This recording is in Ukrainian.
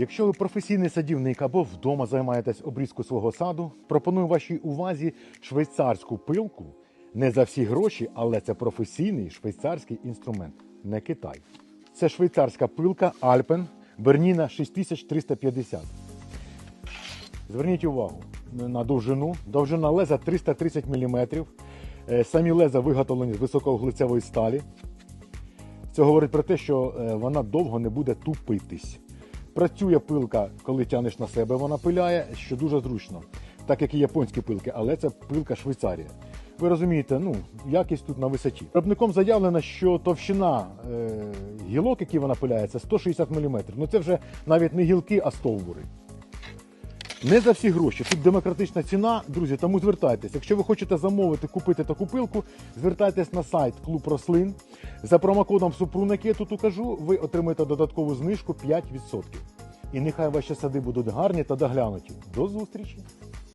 Якщо ви професійний садівник або вдома займаєтесь обрізкою свого саду, пропоную вашій увазі швейцарську пилку не за всі гроші, але це професійний швейцарський інструмент, не Китай. Це швейцарська пилка Alpen Bernina 6350. Зверніть увагу на довжину. Довжина леза 330 мм. Е, Самі леза виготовлені з високоглицевої сталі. Це говорить про те, що е, вона довго не буде тупитись. Працює пилка, коли тянеш на себе, вона пиляє, що дуже зручно, так як і японські пилки, але це пилка Швейцарія. Ви розумієте, ну, якість тут на висоті. Виробником заявлено, що товщина е, гілок, які вона пиляє, це 160 мм. Ну це вже навіть не гілки, а стовбури. Не за всі гроші. Тут демократична ціна, друзі, тому звертайтесь. Якщо ви хочете замовити, купити таку пилку, звертайтесь на сайт Клуб Рослин. За промокодом Супрун, який я тут укажу, ви отримаєте додаткову знижку 5%. І нехай ваші сади будуть гарні та доглянуті. До зустрічі!